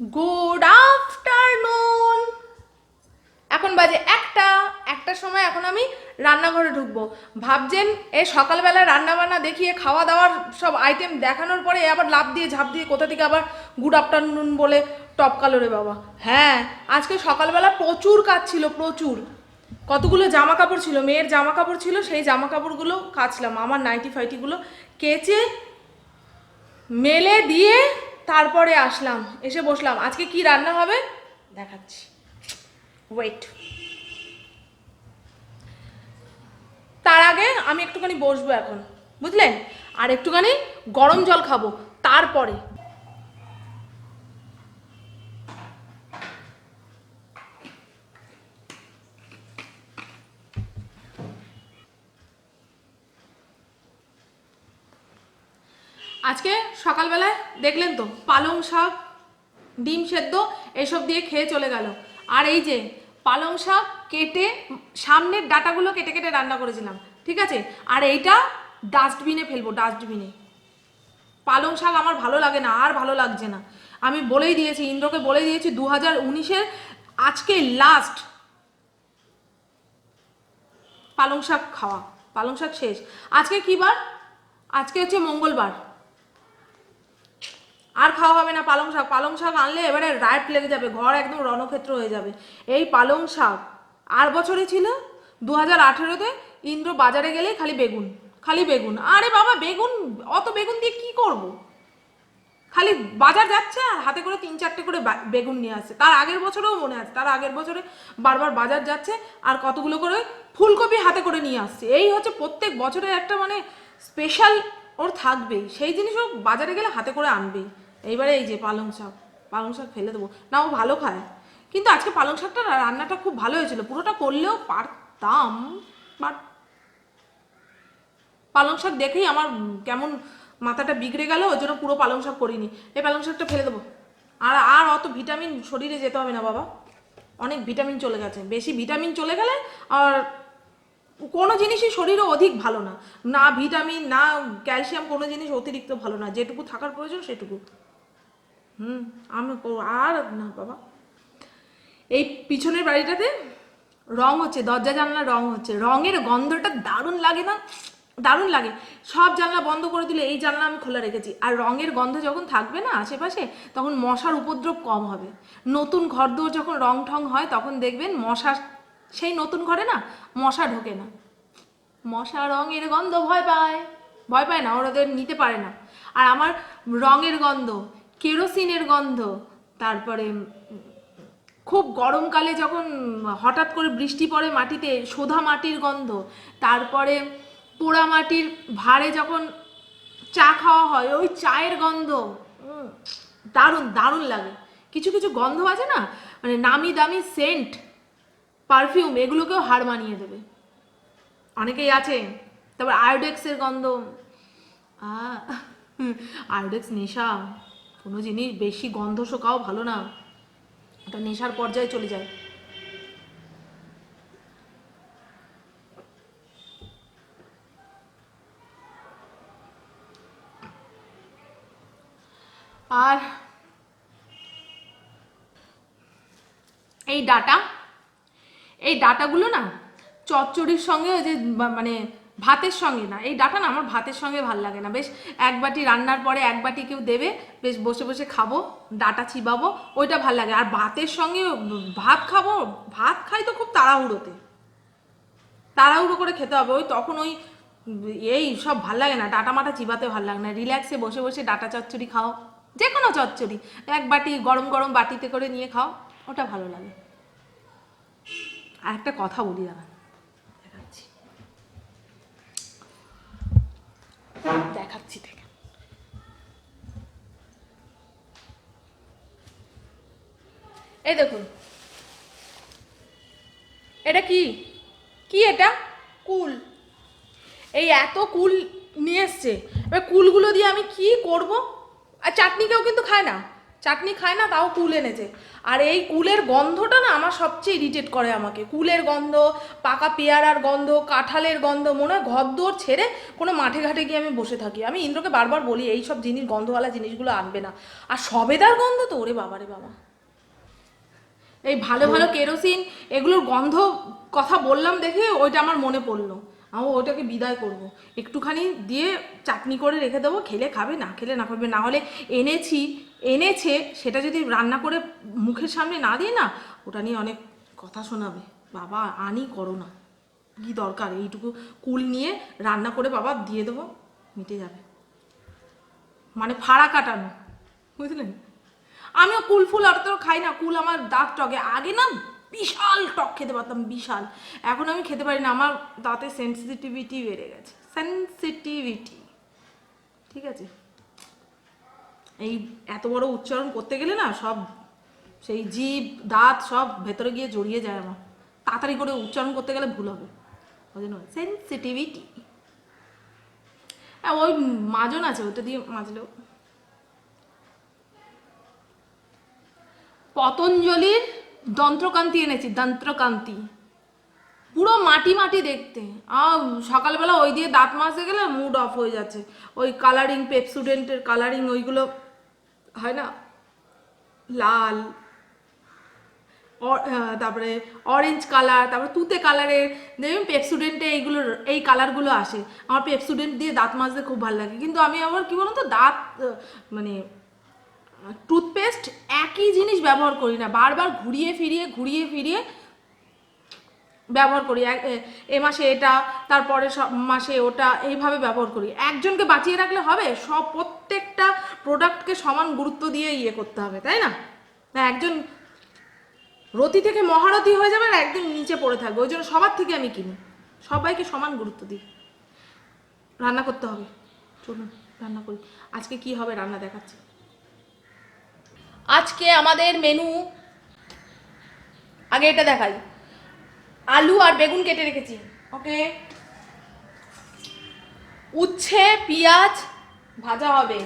Good afternoon এখন বাজে একটা। একটার সময় এখন আমি রান্নাঘরে ঢুকবো। ভাবছেন এ সকালবেলা রান্না বান্না দেখিয়ে খাওয়া দাওয়ার সব আইটেম দেখানোর পরে আবার লাভ দিয়ে ঝাঁপ দিয়ে কোথা থেকে আবার গুড আফটারনুন বলে টপ কালো রে বাবা। হ্যাঁ আজকে সকালবেলা প্রচুর কাজ ছিল, প্রচুর। কতগুলো জামা কাপড় ছিল? মেয়ের জামা কাপড় ছিল, সেই জামা কাপড়গুলো কাচলাম। আমার নাইটি ফাইটিগুলো কেচে, মেলে দিয়ে তারপরে আসলাম, এসে বসলাম। আজকে কি রান্না হবে? দেখাচ্ছি। ওয়েট তার আগে আমি একটুখানি বসবো এখন, বুঝলেন? আর একটুখানি গরম জল খাব, তারপরে। আজকে সকালবেলায় দেখলেন তো, পালং শাক, ডিম সেদ্ধ, এসব দিয়ে খেয়ে চলে গেল। আর এই যে পালং শাক কেটে সামনের ডাটাগুলো কেটে কেটে রান্না করেছিলাম, ঠিক আছে? আর এইটা ডাস্টবিনে ফেলব ডাস্টবিনে পালং শাক আমার ভালো লাগে না, আর ভালো লাগছে না। আমি বলেই দিয়েছি, ইন্দ্রকে বলেই দিয়েছি দু হাজার উনিশের আজকে লাস্ট পালং শাক খাওয়া, পালং শাক শেষ। আজকে কি বার? আজকে হচ্ছে মঙ্গলবার। আর খাওয়া হবে না পালং শাক। পালং শাক আনলে এবারে রাইট লেগে যাবে, ঘর একদম রণক্ষেত্র হয়ে যাবে। এই পালং শাক আর বছরে ছিল দু হাজার আঠেরোতে ইন্দ্র বাজারে গেলেই খালি বেগুন খালি বেগুন। আরে বাবা, বেগুন, অত বেগুন দিয়ে কি করব। খালি বাজার যাচ্ছে আর হাতে করে তিন চারটে করে বেগুন নিয়ে আসছে। তার আগের বছরেও মনে আছে, তার আগের বছরে বারবার বাজার যাচ্ছে আর কতগুলো করে ফুলকপি হাতে করে নিয়ে আসছে। এই হচ্ছে প্রত্যেক বছরের একটা মানে স্পেশাল ওর থাকবেই। সেই জিনিসও বাজারে গেলে হাতে করে আনবেই। এইবারে এই যে পালং শাক পালং শাক ফেলে দেবো। না, ও ভালো খায়। কিন্তু আজকে পালং শাকটা রান্নাটা খুব ভালো হয়েছিল। পুরোটা করলেও পারতাম বাট পালং শাক দেখেই আমার কেমন মাথাটা বিগড়ে গেল ওই জন্য পুরো পালং শাক করিনি। এই পালং শাকটা ফেলে দেবো। আর আর অত ভিটামিন শরীরে যেতে হবে না, বাবা। অনেক ভিটামিন চলে গেছে। বেশি ভিটামিন চলে গেলে আর কোনো জিনিসই শরীরে অধিক ভালো না। না ভিটামিন, না ক্যালসিয়াম কোনো জিনিস অতিরিক্ত ভালো না। যেটুকু থাকার প্রয়োজন সেটুকু। হুম, আমি আর না, বাবা। এই পিছনের বাড়িটাতে রং হচ্ছে, দরজা জানলা রং হচ্ছে। রঙের গন্ধটা দারুণ লাগে না? দারুণ লাগে। সব জানলা বন্ধ করে দিলে এই জানলা আমি খোলা রেখেছি। আর রঙের গন্ধ যখন থাকবে না আশেপাশে, তখন মশার উপদ্রব কম হবে। নতুন ঘর দৌড় যখন রং ঠং হয়, তখন দেখবেন মশা সেই নতুন ঘরে না, মশা ঢোকে না। মশা রঙের গন্ধ ভয় পায়। ভয় পায় না, ওরা নিতে পারে না। আর আমার রঙের গন্ধ কেরোসিনের গন্ধ, তারপরে খুব গরমকালে যখন হঠাৎ করে বৃষ্টি পড়ে মাটিতে, সোধা মাটির গন্ধ, তারপরে পোড়া মাটির ভাড়ে যখন চা খাওয়া হয়, ওই চায়ের গন্ধ দারুণ দারুণ লাগে। কিছু কিছু গন্ধ আছে না? মানে নামি দামি সেন্ট, পারফিউম, এগুলোকেও হার মানিয়ে দেবে। অনেকেই আছে, তারপর আয়োডেক্সের গন্ধ আয়োডেক্স নেশা। কোনো জিনিস বেশি গন্ধ শোকাও ভালো না। এটা নেশার পর্যায়ে চলে যায়। আর এই ডাটা, এই ডাটাগুলো না চচ্চড়ির সঙ্গে ওই যে মানে ভাতের সঙ্গে না। এই ডাটা না আমার ভাতের সঙ্গে ভালো লাগে না। বেশ এক বাটি রান্নার পরে এক বাটি কেউ দেবে, বেশ বসে বসে খাব, ডাটা চিবাবো, ওইটা ভালো লাগে। আর ভাতের সঙ্গে ভাত খাব, ভাত খাই তো খুব তাড়াহুড়োতে। তাড়াহুড়ো করে খেতে হবে। ওই তখন ওই এই সব ভালো লাগে না। ডাটা মাটা চিবাতে ভালো লাগে না। রিল্যাক্সে বসে বসে ডাটা চচ্চড়ি খাও। যে কোনো চচ্চড়ি। এক বাটি গরম গরম বাটিতে করে নিয়ে খাও, ওটা ভালো লাগে। আর একটা কথা বলি দাঁড়ান দেখাচ্ছি দেখাচ্ছি দেখ এই দেখুন। এটা কি? কি এটা? কুল। এই এত কুল নিয়ে এসছে। এবার কুলগুলো দিয়ে আমি কি করব? আর চাটনি কেউ কিন্তু খায় না। চাটনি খায় না, তাও কুল এনেছে। আর এই কুলের গন্ধটা না আমার সবচেয়ে ইরিটেট করে আমাকে। কুলের গন্ধ, পাকা পেয়ারার গন্ধ, কাঁঠালের গন্ধ, মনে হয় ঘর দোর ছেড়ে কোনো মাঠে ঘাটে গিয়ে আমি বসে থাকি। আমি ইন্দ্রকে বারবার বলি, এই সব জিনিস, গন্ধওয়ালা জিনিসগুলো আনবে না। আর সবেদার গন্ধ তো, ওরে বাবারে বাবা। এই ভালো ভালো কেরোসিন, এগুলোর গন্ধ কথা বললাম দেখে ওইটা আমার মনে পড়ল। আমি ওটাকে বিদায় করব। একটুখানি দিয়ে চাটনি করে রেখে দেবো, খেলে খাবে, না খেলে না খাবে। না হলে এনেছি, এনেছে, সেটা যদি রান্না করে মুখের সামনে না দিয়ে না, ওটা নিয়ে অনেক কথা শোনাবে। বাবা, আনি করো না কী দরকার? এইটুকু কুল নিয়ে রান্না করে বাবা দিয়ে দেবো, মিটে যাবে। মানে ফাড়া কাটানো, বুঝলেন? আমিও কুল ফুল আর তো খাই না, কুল আমার দাঁত টকে আগে না বিশাল টক খেতে পারতাম, বিশাল। এখন আমি খেতে পারি না, আমার দাঁতে সেন্সিটিভিটি বেড়ে গেছে সেন্সিটিভিটি ঠিক আছে? এই এত বড় উচ্চারণ করতে গেলে না সব সেই জীব দাঁত সব ভেতরে গিয়ে জড়িয়ে যায় আমার। তাড়াতাড়ি করে উচ্চারণ করতে গেলে ভুল হবে। ওই জন্য সেন্সিটিভিটি হ্যাঁ ওই মাজন আছে, ওটা দিয়ে মাজলেও। পতঞ্জলির দন্ত্রকান্তি এনেছি, দন্ত্রকান্তি। পুরো মাটি মাটি দেখতে। আহ, সকালবেলা ওই দিয়ে দাঁত মাজতে গেলে মুড অফ হয়ে যাচ্ছে। ওই কালারিং পেপসুডেন্টের কালারিং ওইগুলো, হয় না? লাল। তারপরে অরেঞ্জ কালার তারপরে তুতে কালারের দেখবেন পেপসুডেন্টে এইগুলো এই কালারগুলো আসে। আমার পেপসুডেন্ট দিয়ে দাঁত মাজতে খুব ভালো লাগে। কিন্তু আমি আবার কি বলুন তো, দাঁত মানে টুথপেস্ট একই জিনিস ব্যবহার করি না, বারবার ঘুরিয়ে ফিরিয়ে ঘুরিয়ে ফিরিয়ে ব্যবহার করি। এ- মাসে এটা, তারপরে সব মাসে ওটা, এইভাবে ব্যবহার করি। একজনকে বাঁচিয়ে রাখলে হবে, সব প্রত্যেকটা প্রোডাক্টকে সমান গুরুত্ব দিয়ে ইয়ে করতে হবে, তাই না? না, একজন রতি থেকে মহারথী হয়ে যাবে আর একদিন নিচে পড়ে থাকবে, ওই জন্য সবার থেকে আমি কিনি। সবাইকে সমান গুরুত্ব দিই। রান্না করতে হবে। চলুন, রান্না করি। আজকে কি হবে রান্না দেখাচ্ছি। আজকে আমাদের মেনু আগে এটা দেখাই। আলু আর বেগুন কেটে রেখেছি। ওকে উচ্ছে পেঁয়াজ ভাজা হবে।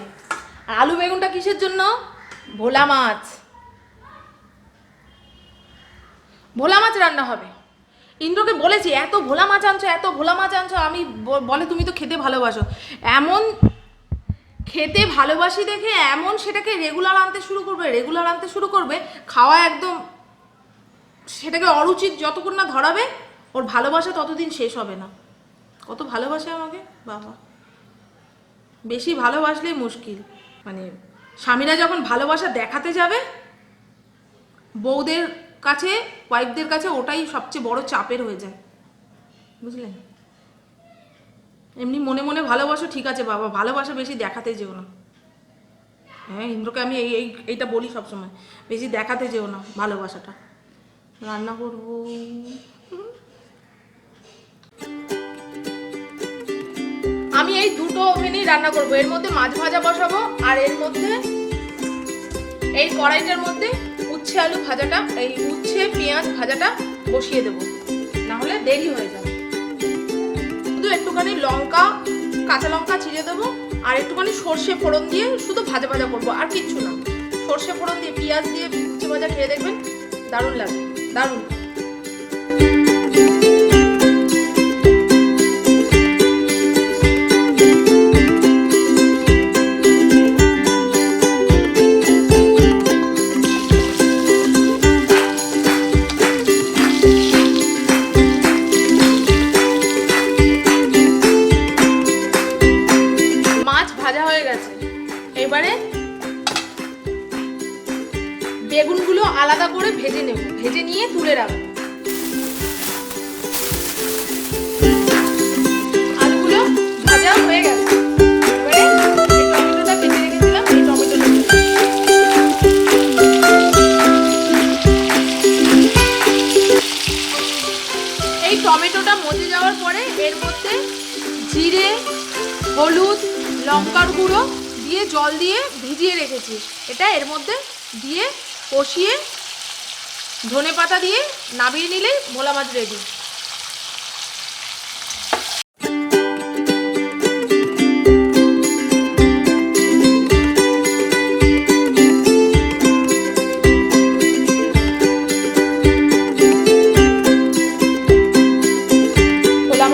আর আলু বেগুনটা কিসের জন্য? ভোলা মাছ। ভোলা মাছ রান্না হবে। ইন্দ্রকে বলেছি এত ভোলা মাছ আনছো এত ভোলা মাছ আনছো আমি বলে তুমি তো খেতে ভালোবাসো। এমন খেতে ভালোবাসি দেখে এমন সেটাকে রেগুলার আনতে শুরু করবে রেগুলার আনতে শুরু করবে, খাওয়া একদম সেটাকে অরুচিত যতক্ষণ না ধরাবে, ওর ভালোবাসা ততদিন শেষ হবে না। কত ভালোবাসে আমাকে? বাবা। বেশি ভালোবাসলেই মুশকিল। মানে স্বামীরা যখন ভালোবাসা দেখাতে যাবে, বউদের কাছে ওয়াইফদের কাছে ওটাই সবচেয়ে বড় চাপের হয়ে যায়। বুঝলেন? এমনি মনে মনে ভালোবাসো, ঠিক আছে বাবা, ভালোবাসা বেশি দেখাতে যেও না। হ্যাঁ ইন্দ্রকে আমি এই এই, এইটা বলি সবসময়, বেশি দেখাতে যেও না ভালোবাসাটা। রান্না করব। আমি এই দুটো ওভেনেই রান্না করব, এর মধ্যে মাছ ভাজা বসাবো আর এর মধ্যে এই কড়াইটার মধ্যে উচ্ছে আলু ভাজাটা, এই উচ্ছে, পেঁয়াজ ভাজাটা বসিয়ে দেবো। না হলে দেরি হয়ে যাবে। একটুখানি লঙ্কা, কাঁচা লঙ্কা চিড়ে দেবো আর একটুখানি সর্ষে ফোড়ন দিয়ে শুধু ভাজা ভাজা করব, আর কিচ্ছু না। সর্ষে ফোড়ন দিয়ে, পেঁয়াজ দিয়ে ভাজা খেয়ে দেখবেন দারুণ লাগবে, দারুণ। আলাদা করে ভেজে নেব। ভেজে নিয়ে তুলে রাখব। এই টমেটোটা যাওয়ার পরে এর মধ্যে জিরে, হলুদ, লঙ্কার গুঁড়ো দিয়ে জল দিয়ে ভিজিয়ে রেখেছি। এটা এর মধ্যে দিয়ে কষিয়ে ধনে পাতা দিয়ে নামিয়ে নিলে ভোলা মাছ রেডি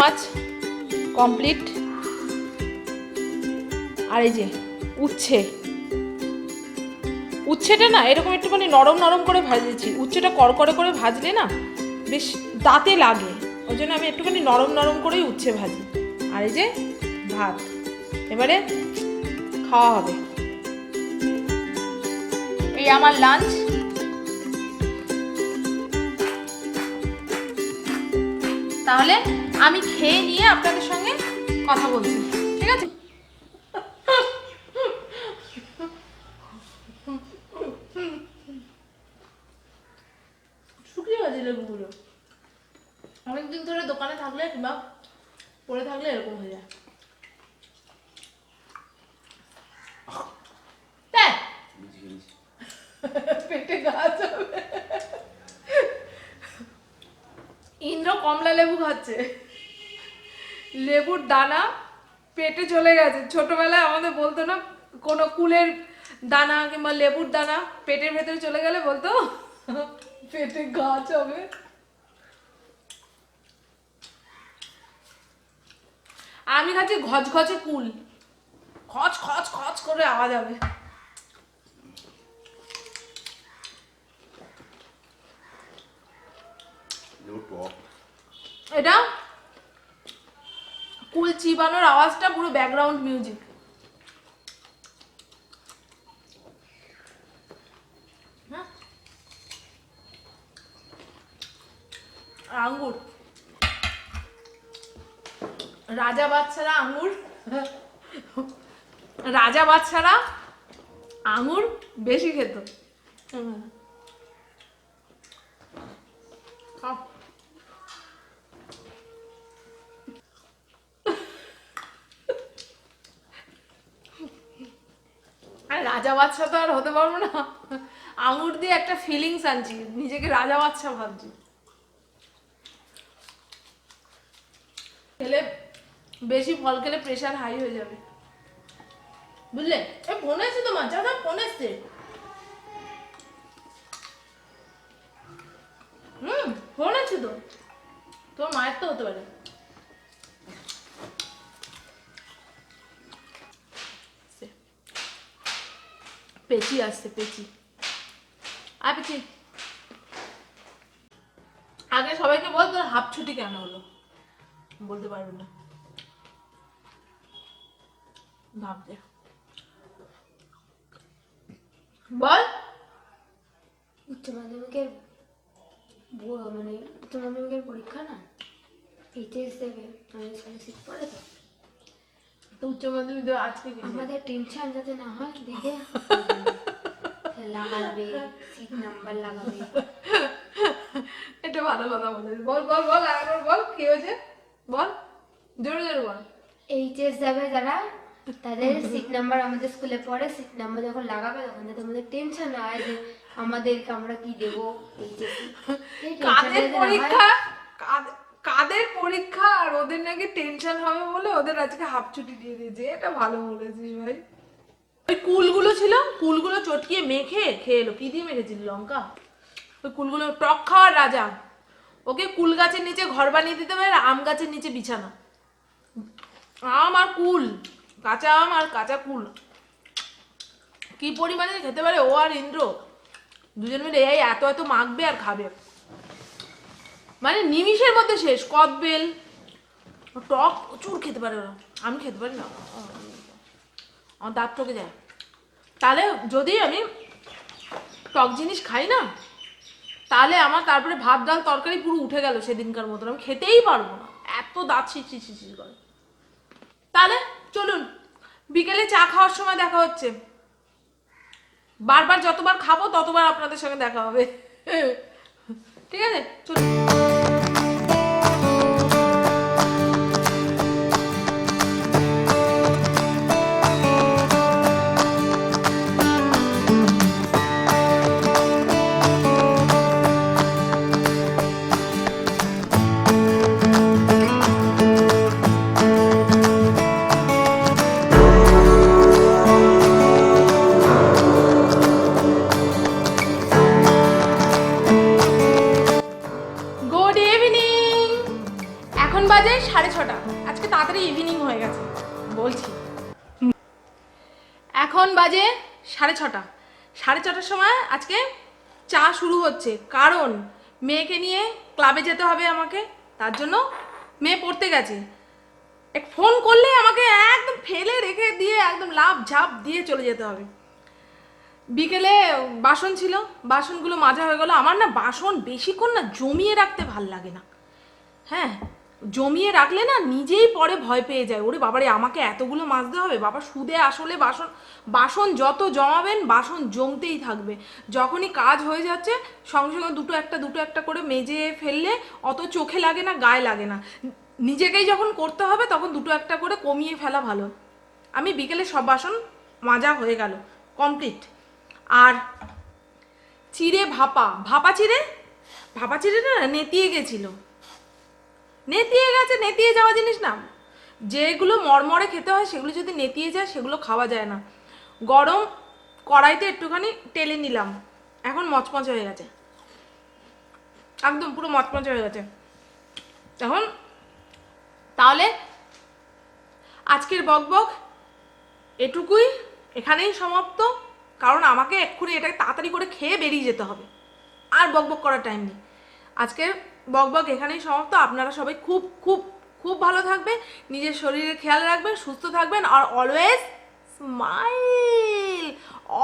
মাছ কমপ্লিট আর এই যে উচ্ছে। উচ্ছেটা না, এরকম একটুখানি নরম নরম করে ভাজেছি উচ্ছেটা কড়কড়ে করে ভাজলে না বেশ দাঁতে লাগে। ওই জন্য আমি একটুখানি নরম নরম করেই উচ্ছে ভাজি। আর এই যে ভাত, এবারে খাওয়া হবে। এই আমার লাঞ্চ তাহলে আমি খেয়ে নিয়ে আপনাদের সঙ্গে কথা বলছি। ঠিক আছে শুকিয়ে গেছে লেবুগুলো অনেকদিন ধরে দোকানে থাকলে কিংবা পড়ে থাকলে এরকম হয়ে যায়। ইন্দ্র কমলা লেবু খাচ্ছে। লেবুর দানা পেটে চলে গেছে। ছোটবেলায় আমাদের বলতো না, কোনো কুলের দানা কিংবা লেবুর দানা পেটের ভেতরে চলে গেলে বলতো, পেটে গাছ হবে আমি খাচ্ছি ঘচঘচে কুল। খচ খচ খচ করে আওয়াজ হবে। এটা কুল চিবানোর আওয়াজটা পুরো ব্যাকগ্রাউন্ড মিউজিক আঙ্গুর। রাজা বাচ্চারা আঙ্গুর রাজা বাচ্চারা আঙ্গুর বেশি খেত। রাজা বাচ্চা তো আর হতে পারব না। আঙুর দিয়ে একটা ফিলিংস আনছি, নিজেকে রাজা বাচ্চা ভাবছি। খেলে বেশি ফল খেলে প্রেশার হাই হয়ে যাবে। বুঝলে? এ ফোন এসছে তোমার চাচা ফোন এসছে হুম ফোন আছে তো। তোর মায়ের তো হতে পারে। পেঁচি আসছে, পেঁচি। আর পেঁচি। আগে সবাইকে বল তোর হাফ ছুটি কেন হলো? বলতে পারবে না। ভাবতে বল উচ্চ মাধ্যমিকের মানে উচ্চ মাধ্যমিকের পরীক্ষা না এইচএস দেবে আমাদের স্কলারশিপ পড়ে তো তো উচ্চ মাধ্যমিক দেওয়া আজকে? আমাদের টেনশন যাতে না হয় দেখে লাগাবে সিট নাম্বার লাগাবে এটা ভালো কথা বলেছিস বল বল বল আরেকবার বল কি হয়েছে বল জোরে জোরে বল এইচএস দেবে যারা তাদের সিট নাম্বার আমাদের স্কুলে পড়ে সিট নাম্বার যখন লাগাবে তখন যাতে আমাদের টেনশন না হয় যে আমাদেরকে আমরা কি দেবো? কাদের পরীক্ষা? কাদের পরীক্ষা? আর ওদের নাকি টেনশন হবে বলে ওদের আজকে হাফ ছুটি দিয়ে দিয়েছে। এটা ভালো বলেছিস ভাই। ওই কুলগুলো ছিল কুলগুলো চটকিয়ে মেখে খেয়ে এলো। কি দিয়ে মেখেছিল লঙ্কা? ওই কুলগুলো টক খাওয়ার রাজা। ওকে কুল গাছের নিচে ঘর বানিয়ে দিতে পারে আর আম গাছের নিচে বিছানা। আম আর কুল। কাঁচা আম আর কাঁচা কুল। কি পরিমাণে খেতে পারে ও আর ইন্দ্র? দুজন মিলে এই এত এত মাখবে আর খাবে। মানে নিমিষের মধ্যে শেষ কদবেল টক প্রচুর খেতে পারে ওরা। আমি খেতে পারি না। আমার দাঁত ঠকে যায়। তাহলে যদি আমি টক জিনিস খাই না, তাহলে আমার তারপরে ভাত, ডাল, তরকারি পুরো উঠে গেল সেদিনকার মতন। আমি খেতেই পারব না। এত দাঁত শিরশির শিরশির করে। তাহলে চলুন, বিকেলে চা খাওয়ার সময় দেখা হচ্ছে। বারবার যতবার খাব, ততবার আপনাদের সঙ্গে দেখা হবে। ঠিক আছে? চলুন। সাড়ে ছটা। সাড়ে ছটার সময় আজকে চা শুরু হচ্ছে। কারণ মেয়েকে নিয়ে ক্লাবে যেতে হবে আমাকে, তার জন্য মেয়ে পড়তে গেছে। এক ফোন করলে আমাকে একদম ফেলে রেখে দিয়ে একদম লাভ ঝাপ দিয়ে চলে যেতে হবে। বিকেলে বাসন ছিল, বাসনগুলো মাজা হয়ে গেলো। আমার না বাসন বেশিক্ষণ না জমিয়ে রাখতে ভালো লাগে না। হ্যাঁ জমিয়ে রাখলে না নিজেই পরে ভয় পেয়ে যায়। ওরে বাবারে, আমাকে এতগুলো মাজতে হবে? বাবা, সুদে আসলে বাসন বাসন যত জমাবেন, বাসন জমতেই থাকবে। যখনই কাজ হয়ে যাচ্ছে, সঙ্গে সঙ্গে দুটো একটা দুটো একটা করে মেজে ফেললে অত চোখে লাগে না, গায়ে লাগে না। নিজেকেই যখন করতে হবে, তখন দুটো একটা করে কমিয়ে ফেলা ভালো। আমি বিকেলে সব বাসন মাজা হয়ে গেল। কমপ্লিট। আর চিড়ে ভাপা। ভাপা চিড়ে? ভাপা চিড়েটা না নেতিয়ে গেছিল। নেতিয়ে গেছে, নেতিয়ে যাওয়া জিনিস না। যেগুলো মরমরে খেতে হয়, সেগুলো যদি নেতিয়ে যায়, সেগুলো খাওয়া যায় না। গরম কড়াইতে একটুখানি টেলে নিলাম। এখন মচমচ হয়ে গেছে। একদম পুরো মচমচ হয়ে গেছে। এখন তাহলে আজকের বকবক এটুকুই। এখানেই সমাপ্ত। কারণ আমাকে এক্ষুনি এটাকে তাড়াতাড়ি করে খেয়ে বেরিয়ে যেতে হবে। আর বকবক করার টাইম নেই। আজকের বকবক এখানেই সমাপ্ত। আপনারা সবাই খুব খুব খুব ভালো থাকবেন, নিজের শরীরের খেয়াল রাখবেন, সুস্থ থাকবেন, আর always smile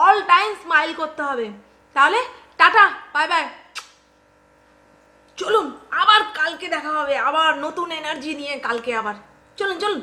all time smile করতে হবে। তাহলে টাটা বাই বাই চলুন, আবার কালকে দেখা হবে, আবার নতুন এনার্জি নিয়ে কালকে আবার। চলুন চলুন।